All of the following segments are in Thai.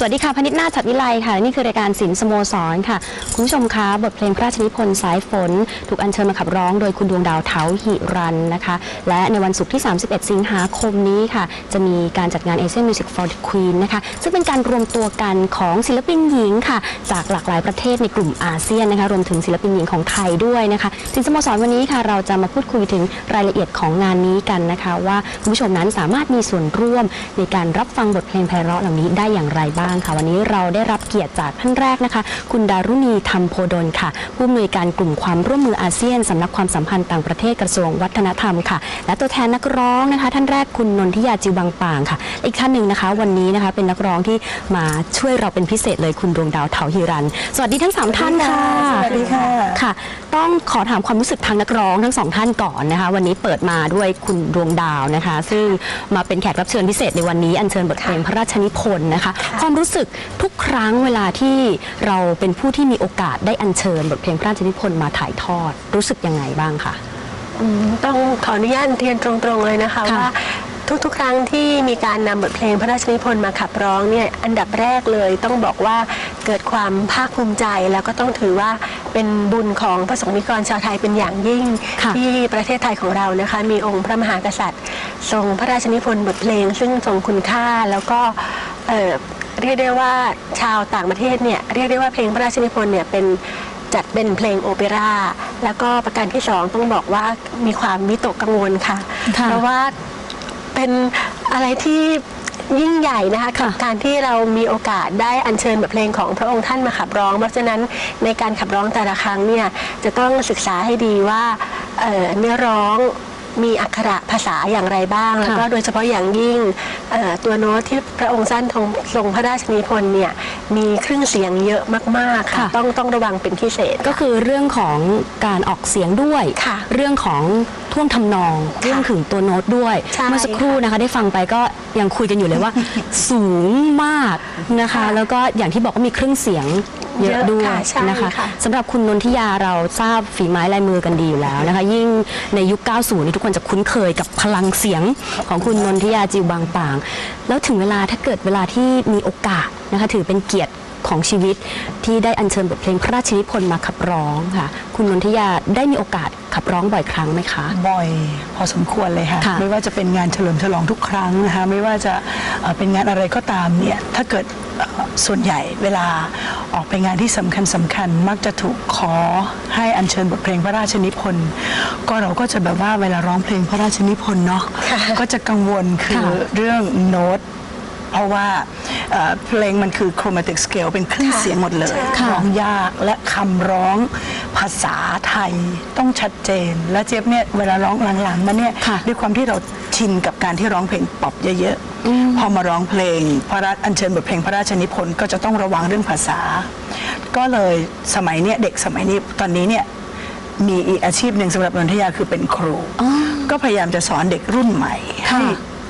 สวัสดีค่ะพนิษฐ์นาถฉัดวิไลค่ะ นี่คือรายการศิลป์สโมสรค่ะ คุณผู้ชมคะบทเพลงพระราชนิพนธ์สายฝน ถูกอัญเชิญมาขับร้องโดยคุณดวงดาวเถาหิรันนะคะ และในวันศุกร์ที่ 31 สิงหาคมนี้ค่ะ จะมีการจัดงาน Asian Music for the Queen นะคะซึ่งเป็นการรวมตัวกันของศิลปินหญิงค่ะ จากหลากหลายประเทศในกลุ่มอาเซียนนะคะรวมถึงศิลปินหญิงของไทยด้วยนะคะศิลป์สโมสรวันนี้ค่ะเราจะมาพูดคุยถึงรายละเอียดของงานนี้กันนะคะ ว่าคุณผู้ชมนั้นสามารถมีส่วนร่วมในการรับฟังบทเพลงไพเราะเหล่านี้ได้อย่างไรบ้างค่ะ วันนี้เราได้รับเกียรติจากท่านแรกนะคะ คุณดารุณีธรรมโพดลค่ะ ผู้อำนวยการกลุ่มความร่วมมืออาเซียนสำนักความสัมพันธ์ต่างประเทศกระทรวงวัฒนธรรมค่ะ และตัวแทนนักร้องนะคะ ท่านแรกคุณนนทิยาจิวบางป่างค่ะ อีกท่านหนึ่งนะคะ วันนี้นะคะเป็นนักร้องที่มาช่วยเราเป็นพิเศษเลยคุณดวงดาวเถาฮิรัน สวัสดีทั้งสามท่านค่ะสวัสดีค่ะค่ะ ต้องขอถามความรู้สึกทางนักร้องทั้งสองท่านก่อนนะคะ วันนี้เปิดมาด้วยคุณดวงดาวนะคะ ซึ่งมาเป็นแขกรับเชิญพิเศษในวันนี้อัญเชิญบทเพลงพระราชนิพนธ์นะคะความรู้สึกทุกครั้งเวลาที่เราเป็นผู้ที่มีโอกาสได้อัญเชิญบทเพลงพระราชนิพนธ์มาถ่ายทอด รู้สึกยังไงบ้างคะอืมต้องขออนุญาตเรียนตรงๆเลยนะคะค่ะว่าทุกๆ ครั้งที่มีการนำบทเพลงพระราชนิพนธ์มาขับร้องเนี่ยอันดับแรกเลยต้องบอกว่าเกิดความภาคภูมิใจแล้วก็ต้องถือว่าเป็นบุญของพระสงฆ์นิกรชาวไทยเป็นอย่างยิ่งค่ะที่ประเทศไทยของเรานะคะ มีองค์พระมหากษัตริย์ ทรงพระราชนิพนธ์บทเพลง ซึ่งทรงคุณค่าแล้วก็ เอ่อเรียกได้ว่าชาวต่างประเทศเนี่ยเรียกได้ว่าเพลงพระราชนิพนธ์เนี่ยเป็นจัดเป็นเพลงโอเปร่าแล้วก็ประการที่สองต้องบอกว่ามีความวิตกกังวลค่ะค่ะ เพราะว่าเป็นอะไรที่ยิ่งใหญ่นะคะกับค่ะการที่เรามีโอกาสได้อัญเชิญบทเพลงของพระองค์ท่านมาขับร้อง เพราะฉะนั้นในการขับร้องแต่ละครั้งเนี่ยจะต้องศึกษาให้ดีว่าเอ่อเนื้อร้อง มีอักขระภาษาอย่างไรบ้าง แล้วก็โดยเฉพาะอย่างยิ่งเอ่อตัวโน้ตที่พระองค์ท่านทรงทรงพระราชนิพนธ์เนี่ยมีเครื่องเสียงเยอะมากๆค่ะค่ะต้องต้องระวังเป็นพิเศษก็คือเรื่องของการออกเสียงด้วยค่ะเรื่องของท่วงทำนองเรื่องถึงตัวโน้ตด้วยใช่เมื่อสักครู่นะคะได้ฟังไปก็ยังคุยกันอยู่เลยว่า สูงมากนะคะค่ะแล้วก็อย่างที่บอกว่ามีเครื่องเสียง เยอะเยอะด้วยค่ะใช่นะคะค่ะสำหรับคุณนนทิยาเราทราบฝีไม้ลายมือกันดีอยู่แล้วนะคะ ยิ่งในยุค 90 นี่ทุกคนจะคุ้นเคยกับพลังเสียงของคุณนนทิยาจิวบางปาง แล้วถึงเวลาถ้าเกิดเวลาที่มีโอกาสนะคะถือเป็นเกียรติของชีวิตที่ได้อัญเชิญบทเพลงพระราชนิพนธ์มาขับร้องค่ะ คุณนนทิยาได้มีโอกาสขับร้องบ่อยครั้งไหมคะ บ่อย พอสมควรเลยค่ะค่ะไม่ว่าจะเป็นงานเฉลิมฉลองทุกครั้งนะคะ ไม่ว่าจะเอ่อเป็นงานอะไรก็ตามเนี่ย ถ้าเกิดเอ่อ ส่วนใหญ่เวลาออกไปงานที่สำคัญสำคัญมักจะถูกขอให้อัญเชิญบทเพลงพระราชนิพนธ์ก็เราก็จะแบบว่าเวลาร้องเพลงพระราชนิพนธ์เนาะก็จะกังวลคือค่ะเรื่องโน้ต เพราะว่าเอ่อเพลงมันคือ chromatic scale เป็นเครื่องค่ะเสียงหมดเลย ค่ะ ร้องยากและคำร้องภาษาไทยต้องชัดเจน และเจี๊ยบเนี่ยเวลาร้องหลังๆมาเนี่ยค่ะ ด้วยความที่เราชินกับการที่ร้องเพลงป๊อปเยอะๆพอมาร้องเพลง พระราชอัญเชิญบทเพลงพระราชนิพนธ์ก็จะต้องระวังเรื่องภาษา ก็เลยสมัยเนี้ยเด็กสมัยนี้ตอนนี้เนี่ย มีอีกอาชีพหนึ่งสำหรับนนทยาคือเป็นครู ก็พยายามจะสอนเด็กรุ่นใหม่ ให้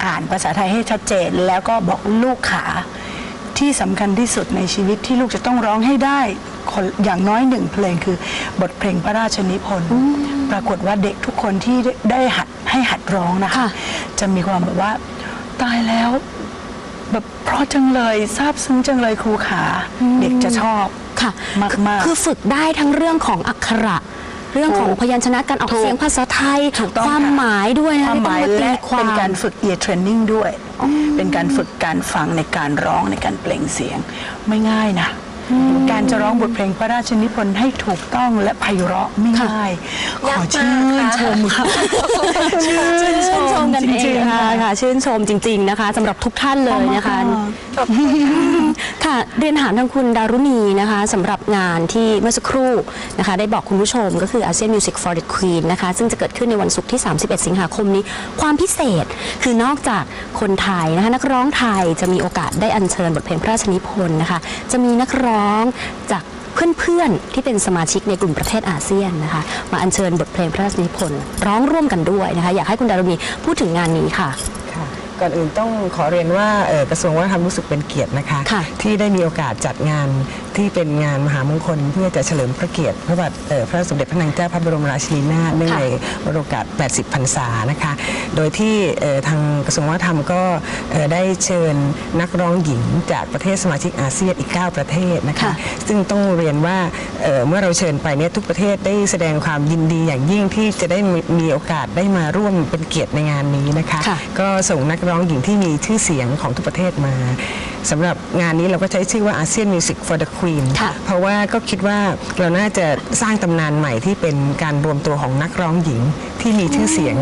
อ่านภาษาไทยให้ชัดเจน แล้วก็บอกลูกขาที่สำคัญที่สุดในชีวิตที่ลูกจะต้องร้องให้ได้คนอย่างน้อยหนึ่งเพลงคือบทเพลงพระราชนิพนธ์ปรากฏว่าเด็กทุกคนที่ได้ได้หัดให้หัดร้องนะคะค่ะจะมีความแบบว่าตายแล้วแบบเพราะจังเลยซาบซึ้งจังเลยครูขา เด็กจะชอบค่ะมากๆคือฝึกได้ทั้งเรื่องของอักขระ เรื่องของถูกพยัญชนะการออกถูกเสียงภาษาไทยถูกต้องความค่ะหมายด้วยนะความหมายที่ต้องและตีควาเป็นมการฝึก ear training ด้วย เป็นการฝึกการฟังในการร้องในการเปล่งเสียงไม่ง่ายนะการ จะร้องบทเพลงพระราชนิพนธ์ให้ถูกต้องและไพเราะไม่ง่ายขยากอมากชื่นค่ะชมค่ะชื่นชมกันเอจริงงๆค่ะค่ะค่ะชื่นชมจริง ๆนะคะสำหรับทุกท่านเลยนะคะค่ะเรียนถามทางคุณดารุณีนะคะสำหรับงานที่เมื่อสักครู่นะคะ ได้บอกคุณผู้ชมก็คือ ASEAN Music for the Queen นะคะ ซึ่งจะเกิดขึ้นในวันศุกร์ที่ 31 สิงหาคมนี้ ความพิเศษคือนอกจากคนไทยนะคะนักร้องไทยจะมีโอกาสได้อัญเชิญบทเพลงพระราชนิพนธ์นะคะ จะมีนักร้องจาก เพื่อนๆที่เป็นสมาชิกในกลุ่มประเทศอาเซียนนะคะ มาอัญเชิญบทเพลงพระราชนิพนธ์ร้องร่วมกันด้วยนะคะ อยากให้คุณดารุณีพูดถึงงานนี้ค่ะค่ะ ก่อนอื่นต้องขอเรียนว่าเอ่อกระทรวงวัฒนธรรมรู้สึกเป็นเกียรตินะคะค่ะที่ได้มีโอกาสจัดงานที่เป็นงานมหามงคล เพื่อจะเฉลิมพระเกียรติพระบาทเอ่อพระสมเด็จพระนางเจ้าพระบรมราชินีนาถเนื่องค่ะในวโรกาส 80 พรรษานะคะ โดยที่เอ่อทางกระทรวงวัฒนธรรมก็เอ่อได้เชิญนักร้องหญิงจากประเทศสมาชิกอาเซียนอีก 9 ประเทศนะคะค่ะซึ่งต้องเรียนว่าเอ่อเมื่อเราเชิญไปเนี่ยทุกประเทศได้แสดงความยินดีอย่างยิ่งที่จะได้มีมีโอกาสได้มาร่วมเป็นเกียรติในงานนี้นะคะค่ะก็ส่งนักร้องหญิงที่มีชื่อเสียงของทุกประเทศมาสำหรับงานนี้เราก็ใช้ชื่อว่า ASEAN Music for the Queen เพราะว่าก็คิดว่าเราน่าจะสร้างตำนานใหม่ที่เป็นการรวมตัวของนักร้องหญิงที่มีชื่อเสียง